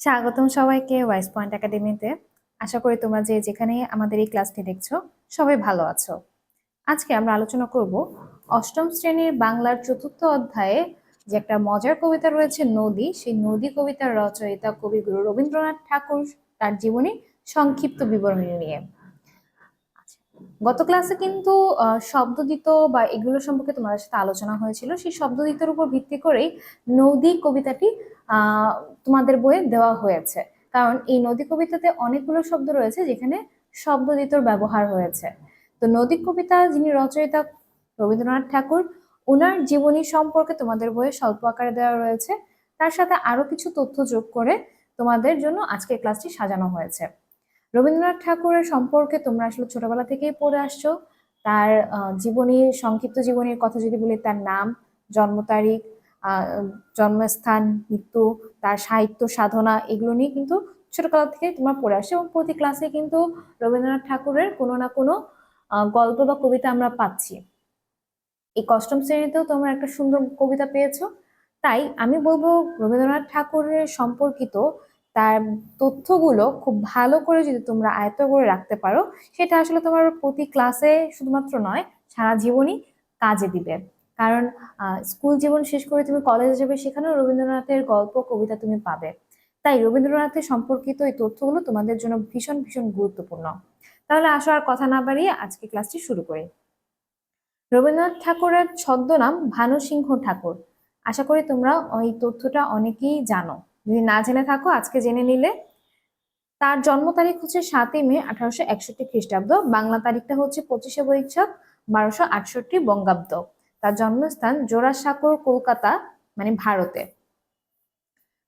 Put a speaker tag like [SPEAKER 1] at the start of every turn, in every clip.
[SPEAKER 1] স্বাগতম সবাইকে wise point একাডেমিতে আশা করি তোমরা যে যেখানে আমাদের এই ক্লাসটি দেখছ, সবাই ভালো আছো। আজকে আমরা আলোচনা করব অষ্টম শ্রেণির বাংলার চতুর্থ অধ্যায়ে যে একটা মজার কবিতা রয়েছে, নদী। সেই নদী কবিতার রচয়িতা কবিগুরু রবীন্দ্রনাথ ঠাকুর তার জীবনী সংক্ষিপ্ত বিবরণী নিয়ে। গত ক্লাসে কিন্তু শব্দদিত বা এগুলো সম্পর্কে তোমাদের সাথে আলোচনা হয়েছিল। সেই শব্দদিতের উপর ভিত্তি করেই নদী কবিতাটি তোমাদের বইয়ে দেওয়া হয়েছে। কারণ এই নদী কবিতাতে অনেকগুলো শব্দ রয়েছে যেখানে শব্দদিতর ব্যবহার হয়েছে। তো নদী কবিতা যিনি রচয়িতা রবীন্দ্রনাথ ঠাকুর ওনার জীবনী সম্পর্কে তোমাদের বইয়ে স্বল্প আকারে দেওয়া রয়েছে। তার সাথে আরও কিছু তথ্য যোগ করে তোমাদের জন্য আজকের ক্লাসটি সাজানো হয়েছে। রবীন্দ্রনাথ ঠাকুরের সম্পর্কে তোমরা আসলে ছোটবেলা থেকেই পড়ে আসছো। তার জীবনী, সংক্ষিপ্ত জীবনীর কথা যদি বলি, তার নাম, জন্ম তারিখ জন্মস্থান, মৃত্যু, তার সাহিত্য সাধনা, এগুলো নিয়ে কিন্তু ছোটবেলা থেকে তোমরা পড়ে আসছো এবং প্রতি ক্লাসে কিন্তু রবীন্দ্রনাথ ঠাকুরের কোনো না কোনো গল্প বা কবিতা আমরা পাচ্ছি। এই কষ্টম শ্রেণীতেও তোমরা একটা সুন্দর কবিতা পেয়েছ। তাই আমি বলব রবীন্দ্রনাথ ঠাকুরের সম্পর্কিত তার তথ্যগুলো খুব ভালো করে যদি তোমরা আয়ত্ত করে রাখতে পারো, সেটা আসলে তোমার প্রতি ক্লাসে শুধুমাত্র নয়, সারা জীবনই কাজে দিবে। কারণ স্কুল জীবন শেষ করে তুমি কলেজে যাবে, সেখানেও রবীন্দ্রনাথের গল্প, কবিতা তুমি পাবে। তাই রবীন্দ্রনাথের সম্পর্কিত এই তথ্যগুলো তোমাদের জন্য ভীষণ ভীষণ গুরুত্বপূর্ণ। তাহলে আসো আর কথা না বাড়িয়ে আজকে ক্লাসটি শুরু করি। রবীন্দ্রনাথ ঠাকুরের ছদ্মনাম ভানু সিংহ ঠাকুর। আশা করি তোমরা ওই তথ্যটা অনেকেই জানো। যদি না জেনে থাকো, আজকে জেনে নিলে, তার জন্ম তারিখ হচ্ছে সাতই মে আঠারোশো একষট্টি খ্রিস্টাব্দ। বাংলা তারিখটা হচ্ছে পঁচিশে বৈশাখ বারোশো আটষট্টি বঙ্গাব্দ। তার জন্মস্থান জোড়াসাঁকোর কলকাতা মানে ভারতে।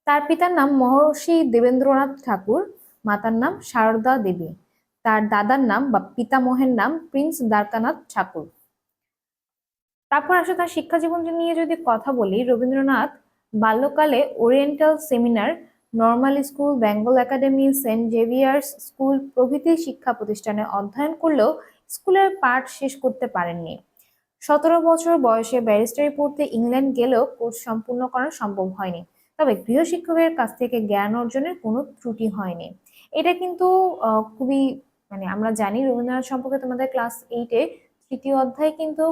[SPEAKER 1] তার পিতার নাম মহর্ষি দেবেন্দ্রনাথ ঠাকুর, মাতার নাম শারদা দেবী। তার দাদার নাম বা পিতামহের নাম প্রিন্স দ্বারকানাথ ঠাকুর। তারপর আসলে তার শিক্ষা জীবন নিয়ে যদি কথা বলি, রবীন্দ্রনাথ বাল্যকালে oriental seminary, normal school, Bengal academy, Saint Xavier's school প্রভৃতি শিক্ষা প্রতিষ্ঠানে অধ্যয়ন করলেও স্কুলের পাঠ শেষ করতে পারেননি। সতেরো বছর বয়সে ব্যারিস্টারি পড়তে ইংল্যান্ড গেলেও কোর্স সম্পূর্ণ করা সম্ভব হয়নি। তবে গৃহশিক্ষকের কাছ থেকে জ্ঞান অর্জনের কোনো ত্রুটি হয়নি। এটা কিন্তু খুবই মানে আমরা জানি রবীন্দ্রনাথ সম্পর্কে তোমাদের ক্লাস এইটে তৃতীয় অধ্যায়ে কিন্তু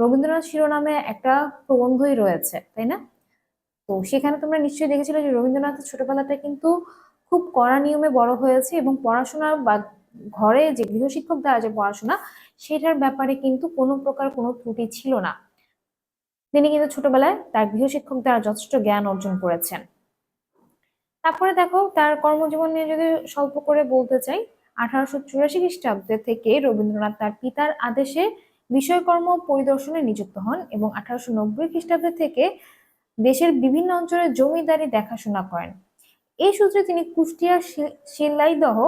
[SPEAKER 1] রবীন্দ্রনাথ শিরোনামে একটা প্রবন্ধই রয়েছে, তাই না? তো সেখানে তোমরা নিশ্চয়ই দেখেছিলে যে রবীন্দ্রনাথের ছোটবেলাটা কিন্তু খুব কড়া নিয়মে বড় হয়েছে এবং পড়াশোনা বা ঘরে যে গৃহশিক্ষক দ্বারা যে পড়াশোনা, সেটার ব্যাপারে কিন্তু কোনো প্রকার কোনো ত্রুটি ছিল না। তিনি কিন্তু ছোটবেলায় তার গৃহশিক্ষক দ্বারা যথেষ্ট জ্ঞান অর্জন করেছেন। তারপরে দেখো, তার কর্মজীবন নিয়ে যদি স্বল্প করে বলতে চাই, আঠারোশো চুরাশি খ্রিস্টাব্দে থেকে রবীন্দ্রনাথ তার পিতার আদেশে বিষয়কর্ম পরিদর্শনে নিযুক্ত হন এবং আঠারোশো নব্বই খ্রিস্টাব্দে থেকে দেশের বিভিন্ন অঞ্চলের জমিদারি দেখাশোনা করেন। এই সূত্রে তিনি কুষ্টিয়ার শিলাইদহ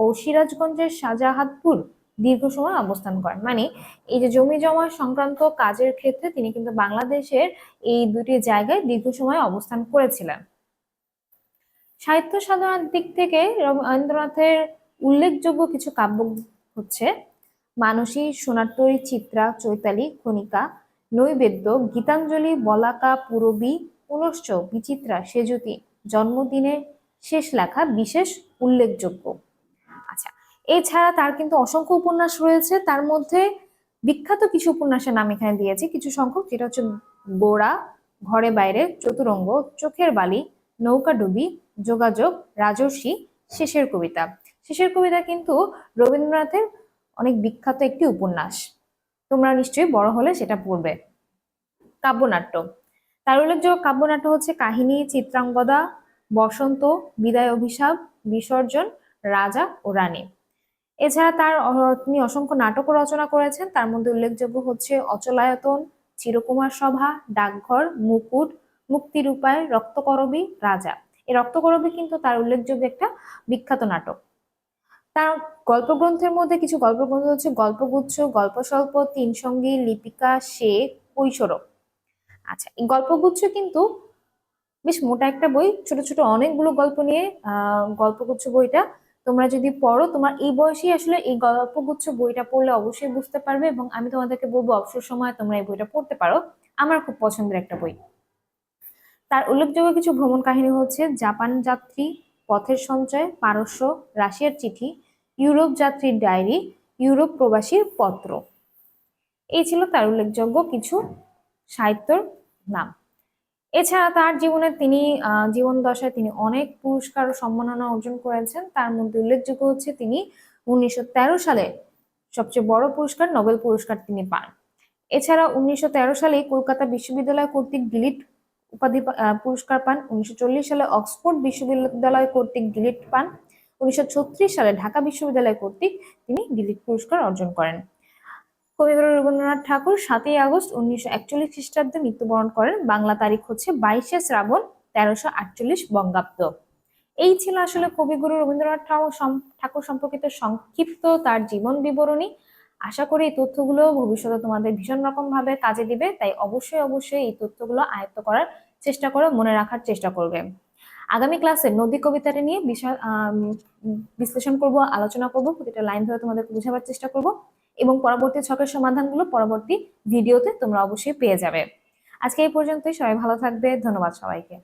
[SPEAKER 1] ও সিরাজগঞ্জের শাহজাহাদপুর দীর্ঘ সময় অবস্থান করেন। মানে এই যে জমি জমা সংক্রান্ত কাজের ক্ষেত্রে তিনি কিন্তু বাংলাদেশের এই দুটি জায়গায় দীর্ঘ সময় অবস্থান করেছিলেন। সাহিত্য সাধনার দিক থেকে রবীন্দ্রনাথের উল্লেখযোগ্য কিছু কাব্য হচ্ছে মানসী, সোনারতরী, চিত্রা, চৈতালি খনিকা নৈবেদ্য, গীতাঞ্জলি, বলাকা, পুরবী, পুনশ্চ বিচিত্রা, সেজুতি জন্মদিনে শেষ লেখা বিশেষ উল্লেখযোগ্য। আচ্ছা এছাড়া তার কিন্তু অসংখ্য উপন্যাস রয়েছে। তার মধ্যে বিখ্যাত কিছু উপন্যাসের নাম এখানে দিয়েছি। কিছু সংখ্যক, যেটা হচ্ছে গোড়া, ঘরে বাইরে চতুরঙ্গ, চোখের বালি নৌকাডুবি যোগাযোগ, রাজর্ষি, শেষের কবিতা। শেষের কবিতা কিন্তু রবীন্দ্রনাথের অনেক বিখ্যাত একটি উপন্যাস। তোমরা নিশ্চয়ই বড় হলে সেটা পড়বে। কাব্যনাট্য। তার উল্লেখযোগ্য কাব্যনাট্য হচ্ছে কাহিনী, চিত্রাঙ্গদা, বসন্ত, বিদায় অভিশাপ, বিসর্জন, রাজা ও রানী। এছাড়া তার তিনি অসংখ্য নাটকও রচনা করেছেন। তার মধ্যে উল্লেখযোগ্য হচ্ছে অচলায়তন, চিরকুমার সভা, ডাকঘর, মুকুট মুক্তির উপায় রক্তকরবী রাজা। এই রক্তকরবী কিন্তু তার উল্লেখযোগ্য একটা বিখ্যাত নাটক। তার গল্পগ্রন্থের মধ্যে কিছু গল্পগ্রন্থ হচ্ছে গল্পগুচ্ছ, গল্পস্বল্প তিন সঙ্গী লিপিকা, শেখ, কৈশোরক। আচ্ছা এই গল্পগুচ্ছ কিন্তু বেশ মোটা একটা বই, ছোট ছোট অনেকগুলো গল্প নিয়ে গল্পগুচ্ছ বইটা তোমরা যদি পড়ো, তোমার এই বয়সেই আসলে এই গল্পগুচ্ছ বইটা পড়লে অবশ্যই বুঝতে পারবে এবং আমি তোমাদেরকে বলব, অবসর সময় তোমরা এই বইটা পড়তে পারো। আমার খুব পছন্দের একটা বই। তার উল্লেখযোগ্য কিছু ভ্রমণ কাহিনী হচ্ছে, জাপান যাত্রী পথের সঞ্চয়, পারস্য, রাশিয়ার চিঠি, ইউরোপ যাত্রীর ডায়েরি, ইউরোপ প্রবাসীর পত্র। এই ছিল তার উল্লেখযোগ্য কিছু সাহিত্যর নাম। এছাড়া তার জীবনে তিনি জীবন দশায় তিনি অনেক পুরস্কার ও সম্মাননা অর্জন করেছেন। তার মধ্যে উল্লেখযোগ্য হচ্ছে তিনি উনিশশো তেরো সালে সবচেয়ে বড় পুরস্কার, নোবেল পুরস্কার তিনি পান। এছাড়া উনিশশো তেরো সালে কলকাতা বিশ্ববিদ্যালয় কর্তৃক ডিলিট উপাধি পুরস্কার পান। উনিশশো সালে অক্সফোর্ড বিশ্ববিদ্যালয় কর্তৃক ডিলিট পান। উনিশশো সালে ঢাকা বিশ্ববিদ্যালয় কর্তৃক তিনি ডিলিট পুরস্কার অর্জন করেন। কবিগুরু রবীন্দ্রনাথ ঠাকুর সাতই আগস্ট উনিশশো একচল্লিশ খ্রিস্টাব্দে মৃত্যুবরণ করেন। বাংলা তারিখ হচ্ছে বাইশে শ্রাবণ তেরোশো আটচল্লিশ বঙ্গাব্দ। এই ছিল আসলে কবিগুরু রবীন্দ্রনাথ ঠাকুর ঠাকুর সম্পর্কিত সংক্ষিপ্ত তার জীবন বিবরণী। আশা করি এই তথ্যগুলো ভবিষ্যতে তোমাদের ভীষণ রকম ভাবে কাজে দিবে তাই অবশ্যই অবশ্যই এই তথ্যগুলো আয়ত্ত করার চেষ্টা করো মনে রাখার চেষ্টা করবে। আগামী ক্লাসে নদী কবিতাটা নিয়ে আম, বিশ্লেষণ করব আলোচনা করব প্রতিটা লাইন ধরে তোমাদের বোঝাবার চেষ্টা করব এবং পরবর্তী ছকের সমাধানগুলো পরবর্তী ভিডিওতে তোমরা অবশ্যই পেয়ে যাবে। আজকে এই পর্যন্তই সবাই ভালো থাকবে ধন্যবাদ সবাইকে।